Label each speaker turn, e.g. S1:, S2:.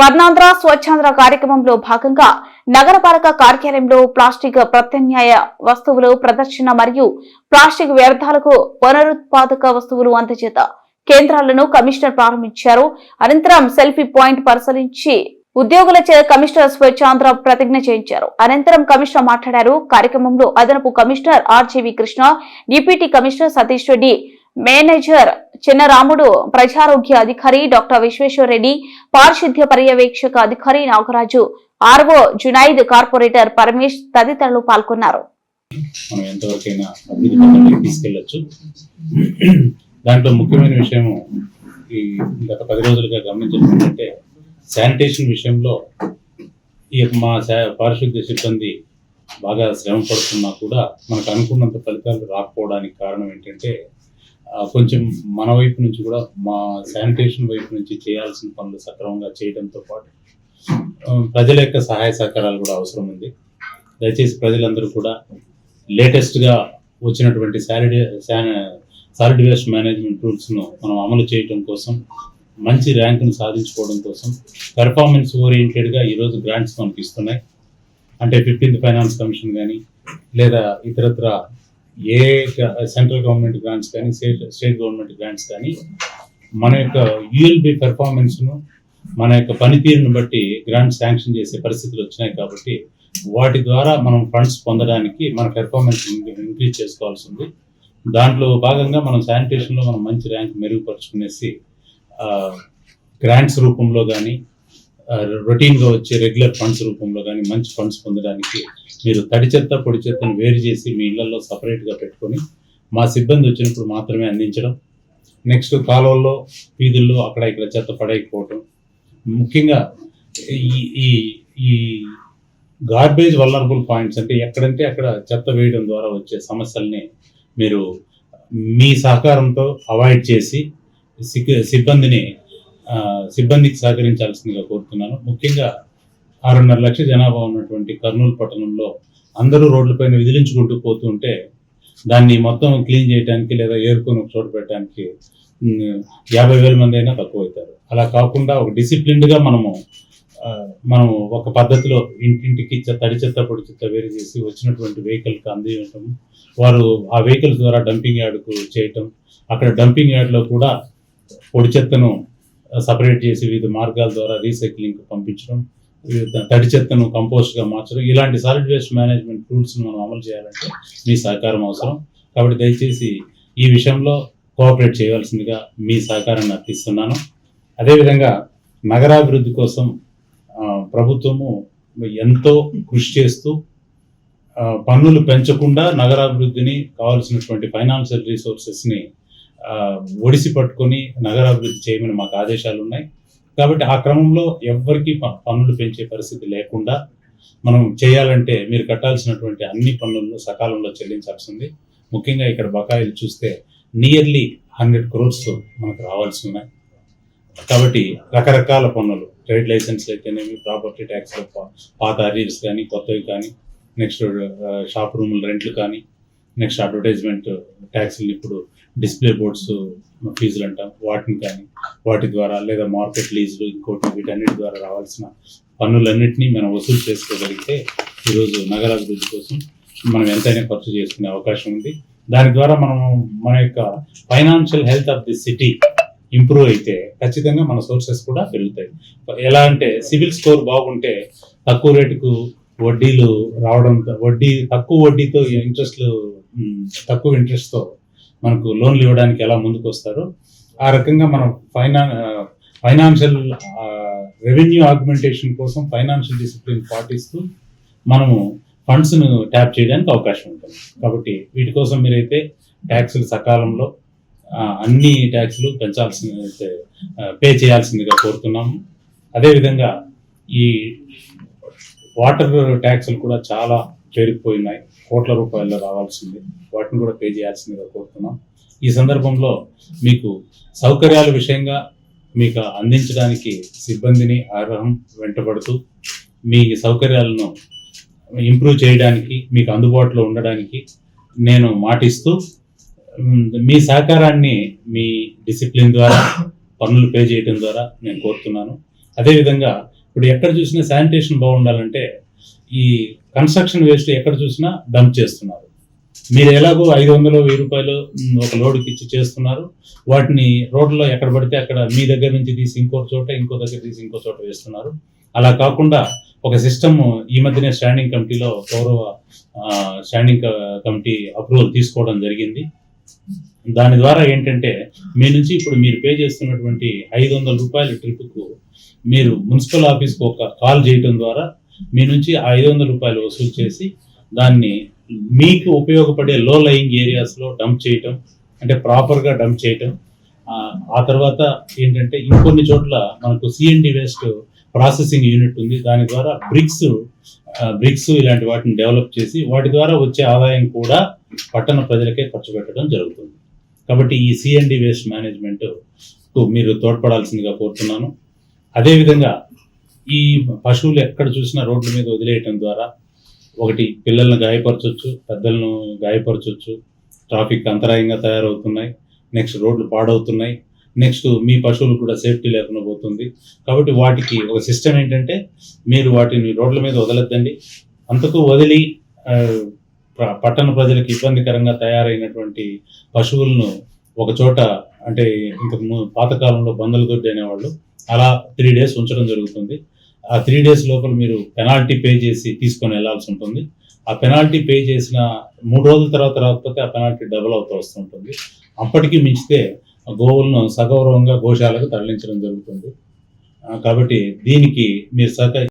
S1: స్వర్ణాంధ్ర స్వచ్ఛాంధ్ర కార్యక్రమంలో భాగంగా నగరపాలక కార్యాలయంలో ప్లాస్టిక్ ప్రత్యామ్నాయ వస్తువులు ప్రదర్శన మరియు ప్లాస్టిక్ వ్యర్థాలకు పునరుత్పాదక వస్తువులు అందజేత కేంద్రాలను కమిషనర్ ప్రారంభించారు. అనంతరం సెల్ఫీ పాయింట్ పరిశీలించి ఉద్యోగుల చే కమిషనర్ స్వచ్ఛాంధ్ర ప్రతిజ్ఞ చేయించారు. అనంతరం కమిషనర్ మాట్లాడారు. కార్యక్రమంలో అదనపు commissioner RGV Krishna deputy commissioner Satish Reddy manager Chinnaramudu ప్రజారోగ్య అధికారి డాక్టర్ విశ్వేశ్వరరెడ్డి పారిశుద్ధ్య పర్యవేక్షక అధికారి నాగరాజు ఆర్వో జునైద్ కార్పొరేటర్ పరమేష్ తదితరులు పాల్గొన్నారు.
S2: మనం ఎంతవరకైనా అభివృద్ధి తీసుకెళ్ళొచ్చు. దాంట్లో ముఖ్యమైన విషయం ఈ గత పది రోజులుగా గమనించడం ఏంటంటే శానిటేషన్ విషయంలో ఈ మా పారిశుద్ధ్య సిబ్బంది బాగా శ్రమ పడుతున్నా కూడా మనకు అనుకున్నంత ఫలితాలు రాకపోవడానికి కారణం ఏంటంటే కొంచెం మన వైపు నుంచి కూడా మా శానిటేషన్ వైపు నుంచి చేయాల్సిన పనులు సక్రమంగా చేయడంతో పాటు ప్రజల యొక్క సహాయ సహకారాలు కూడా అవసరం ఉంది. దయచేసి ప్రజలందరూ కూడా లేటెస్ట్గా వచ్చినటువంటి సాలిడ్ సాలిడ్ వేస్ట్ మేనేజ్మెంట్ రూల్స్ను మనం అమలు చేయడం కోసం మంచి ర్యాంకును సాధించుకోవడం కోసం పెర్ఫార్మెన్స్ ఓరియంటెడ్గా ఈరోజు గ్రాంట్స్ మనకి ఇస్తున్నాయి అంటే ఫిఫ్టీన్త్ ఫైనాన్స్ కమిషన్ కానీ లేదా ఇతరత్ర ఏ సెంట్రల్ గవర్నమెంట్ గ్రాంట్స్ కానీ స్టేట్ స్టేట్ గవర్నమెంట్ గ్రాంట్స్ కానీ మన యొక్క యుఎల్బి పెర్ఫార్మెన్స్ను మన యొక్క పనితీరును బట్టి గ్రాంట్ శాంక్షన్ చేసే పరిస్థితులు వచ్చినాయి కాబట్టి వాటి ద్వారా మనం ఫండ్స్ పొందడానికి మన పెర్ఫార్మెన్స్ ఇంక్రీజ్ చేసుకోవాల్సి ఉంది. దాంట్లో భాగంగా మనం శానిటేషన్లో మనం మంచి ర్యాంక్ మెరుగుపరుచుకునేసి గ్రాంట్స్ రూపంలో కానీ రొటీన్గా వచ్చే రెగ్యులర్ ఫండ్స్ రూపంలో కానీ మంచి ఫండ్స్ పొందడానికి మీరు తడి చెత్త పొడి చెత్తను వేరు చేసి మీ ఇళ్ళలో సపరేట్గా పెట్టుకొని మా సిబ్బంది వచ్చినప్పుడు మాత్రమే అందించడం. నెక్స్ట్ కాలువల్లో వీధుల్లో అక్కడ ఇక్కడ చెత్త పడైపోవటం ముఖ్యంగా ఈ ఈ ఈ గార్బేజ్ వల్లరబుల్ పాయింట్స్ అంటే ఎక్కడంటే అక్కడ చెత్త వేయడం ద్వారా వచ్చే సమస్యల్ని మీరు మీ సహకారంతో అవాయిడ్ చేసి సిగ్- సిబ్బందిని సిబ్బందికి సహకరించాల్సిందిగా కోరుతున్నాను. ముఖ్యంగా ఆరున్నర లక్షల జనాభా ఉన్నటువంటి కర్నూలు పట్టణంలో అందరూ రోడ్లపైన విదిలించుకుంటూ పోతుంటే దాన్ని మొత్తం క్లీన్ చేయడానికి లేదా ఏరుకొని ఒక చోట పెట్టడానికి యాభై వేల మంది అయినా తక్కువ అవుతారు అలా కాకుండా ఒక డిసిప్లిన్డ్గా మనము మనము ఒక పద్ధతిలో ఇంటింటికి చెత్త తడి చెత్త పొడి చెత్త వేరు చేసి వచ్చినటువంటి వెహికల్కి అందించడం వారు ఆ వెహికల్స్ ద్వారా డంపింగ్ యార్డ్కు చేయటం అక్కడ డంపింగ్ యార్డ్లో కూడా పొడి చెత్తను సపరేట్ చేసి వివిధ మార్గాల ద్వారా రీసైక్లింగ్ పంపించడం వివిధ తడి చెత్తను కంపోస్ట్గా మార్చడం ఇలాంటి సాలిడ్ వేస్ట్ మేనేజ్మెంట్ టూల్స్ మనం అమలు చేయాలంటే మీ సహకారం అవసరం. కాబట్టి దయచేసి ఈ విషయంలో కోఆపరేట్ చేయవలసిందిగా మీ సహకారాన్ని అర్థిస్తున్నాను అదేవిధంగా నగరాభివృద్ధి కోసం ప్రభుత్వము ఎంతో కృషి చేస్తూ పన్నులు పెంచకుండా నగరాభివృద్ధిని కావాల్సినటువంటి ఫైనాన్షియల్ రీసోర్సెస్ని ఒడిసి పట్టుకొని నగరాభివృద్ధి చేయమని మాకు ఆదేశాలు ఉన్నాయి. కాబట్టి ఆ క్రమంలో ఎవ్వరికీ ప- పన్నులు పెంచే పరిస్థితి లేకుండా మనం చేయాలంటే మీరు కట్టాల్సినటువంటి అన్ని పన్నులను సకాలంలో చెల్లించాల్సి ఉంది. ముఖ్యంగా ఇక్కడ బకాయిలు చూస్తే నియర్లీ హండ్రెడ్ క్రోర్స్ మనకు రావాల్సి ఉన్నాయి. కాబట్టి రకరకాల పన్నులు ట్రేడ్ లైసెన్స్ అయితేనేమి ప్రాపర్టీ ట్యాక్స్ పాత అరీర్స్ కానీ కొత్తవి కానీ నెక్స్ట్ షాప్ రూముల రెంట్లు కానీ నెక్స్ట్ అడ్వర్టైజ్మెంట్ ట్యాక్స్లు ఇప్పుడు డిస్ప్లే బోర్డ్స్ ఫీజులు అంటాం. వాటిని కానీ వాటి ద్వారా లేదా మార్కెట్ లీజులు ఇంకోటి వీటన్నిటి ద్వారా రావాల్సిన పన్నులన్నింటినీ మనం వసూలు చేసుకోగలిగితే ఈరోజు నగరాభివృద్ధి కోసం మనం ఎంతైనా ఖర్చు చేసుకునే అవకాశం ఉంది. దాని ద్వారా మనం మన యొక్క financial health of the city improve అయితే ఖచ్చితంగా మన సోర్సెస్ కూడా పెరుగుతాయి. ఎలా అంటే సివిల్ స్కోర్ బాగుంటే తక్కువ రేటుకు వడ్డీలు రావడంతో వడ్డీ తక్కువ వడ్డీతో ఇంట్రెస్ట్లు తక్కువ ఇంట్రెస్ట్తో మనకు లోన్లు ఇవ్వడానికి ఎలా ముందుకు వస్తారో ఆ రకంగా మనం ఫైనా ఫైనాన్షియల్ రెవెన్యూ ఆగ్మెంటేషన్ కోసం ఫైనాన్షియల్ డిసిప్లిన్ పాటిస్తూ మనము ఫండ్స్ను ట్యాప్ చేయడానికి అవకాశం ఉంటుంది. కాబట్టి వీటి కోసం మీరైతే ట్యాక్సులు సకాలంలో అన్ని ట్యాక్సులు పెంచాల్సిన పే చేయాల్సిందిగా కోరుతున్నాము. అదేవిధంగా ఈ వాటర్ ట్యాక్సులు కూడా చాలా పెరిగిపోయినాయి కోట్ల రూపాయల్లో రావాల్సింది. వాటిని కూడా పే చేయాల్సిందిగా కోరుతున్నాం. ఈ సందర్భంలో మీకు సౌకర్యాల విషయంగా మీకు అందించడానికి సిబ్బందిని ఆగ్రహం వెంటబడుతూ మీ సౌకర్యాలను ఇంప్రూవ్ చేయడానికి మీకు అందుబాటులో ఉండడానికి నేను మాటిస్తూ మీ సహకారాన్ని మీ డిసిప్లిన్ ద్వారా పన్నులు పే చేయడం ద్వారా నేను కోరుతున్నాను. అదేవిధంగా ఇప్పుడు ఎక్కడ చూసినా శానిటేషన్ బాగుండాలంటే ఈ కన్స్ట్రక్షన్ వేస్ట్ ఎక్కడ చూసినా డంప్ చేస్తున్నారు. మీరు ఎలాగో ఐదు వందలు వెయ్యి రూపాయలు ఒక లోడ్కి ఇచ్చి చేస్తున్నారు. వాటిని రోడ్లో ఎక్కడ పడితే అక్కడ మీ దగ్గర నుంచి తీసి ఇంకో చోట ఇంకో దగ్గర తీసి ఇంకో చోట వేస్తున్నారు. అలా కాకుండా ఒక సిస్టమ్ ఈ మధ్యనే స్టాండింగ్ కమిటీలో గౌరవ స్టాండింగ్ కమిటీ అప్రూవల్ తీసుకోవడం జరిగింది. దాని ద్వారా ఏంటంటే మీ నుంచి ఇప్పుడు మీరు పే చేస్తున్నటువంటి ఐదు వందల రూపాయల ట్రిప్కు మీరు మున్సిపల్ ఆఫీస్కి ఒక కాల్ చేయడం ద్వారా మీ నుంచి ఐదు వందల రూపాయలు వసూలు చేసి దాన్ని మీకు ఉపయోగపడే లో లయింగ్ ఏరియాస్లో డంప్ చేయటం అంటే ప్రాపర్గా డంప్ చేయటం. ఆ, తర్వాత ఏంటంటే ఇంకొన్ని చోట్ల మనకు సిఎన్డి వేస్ట్ ప్రాసెసింగ్ యూనిట్ ఉంది. దాని ద్వారా బ్రిక్స్ బ్రిక్స్ ఇలాంటి వాటిని డెవలప్ చేసి వాటి ద్వారా వచ్చే ఆదాయం కూడా పట్టణ ప్రజలకే ఖర్చు పెట్టడం జరుగుతుంది. కాబట్టి ఈ సిఎన్డి వేస్ట్ మేనేజ్మెంట్ మీరు తోడ్పడాల్సిందిగా కోరుతున్నాను. అదేవిధంగా ఈ పశువులు ఎక్కడ చూసినా రోడ్ల మీద వదిలేయటం ద్వారా ఒకటి పిల్లల్ని గాయపరచవచ్చు పెద్దలను గాయపరచవచ్చు ట్రాఫిక్ అంతరాయంగా తయారవుతున్నాయి నెక్స్ట్ రోడ్లు పాడవుతున్నాయి నెక్స్ట్ మీ పశువులు కూడా సేఫ్టీ లేకుండా పోతుంది. కాబట్టి వాటికి ఒక సిస్టమ్ ఏంటంటే మీరు వాటిని రోడ్ల మీద వదలొద్దండి. అంతకు వదిలి పట్టణ ప్రజలకు ఇబ్బందికరంగా తయారైనటువంటి పశువులను ఒక చోట అంటే ఇంతకు పాతకాలంలో బందలు దొడ్డి అనేవాళ్ళు అలా త్రీ డేస్ ఉంచడం జరుగుతుంది. ఆ త్రీ డేస్ లోపల మీరు పెనాల్టీ పే చేసి తీసుకొని వెళ్ళాల్సి ఉంటుంది. ఆ పెనాల్టీ పే చేసిన మూడు రోజుల తర్వాత రాకపోతే ఆ పెనాల్టీ డబుల్ అవుతూ వస్తుంటుంది అప్పటికి మించితే గోవులను సగౌరవంగా గోశాలకు తరలించడం జరుగుతుంది. కాబట్టి దీనికి మీరు సహకరి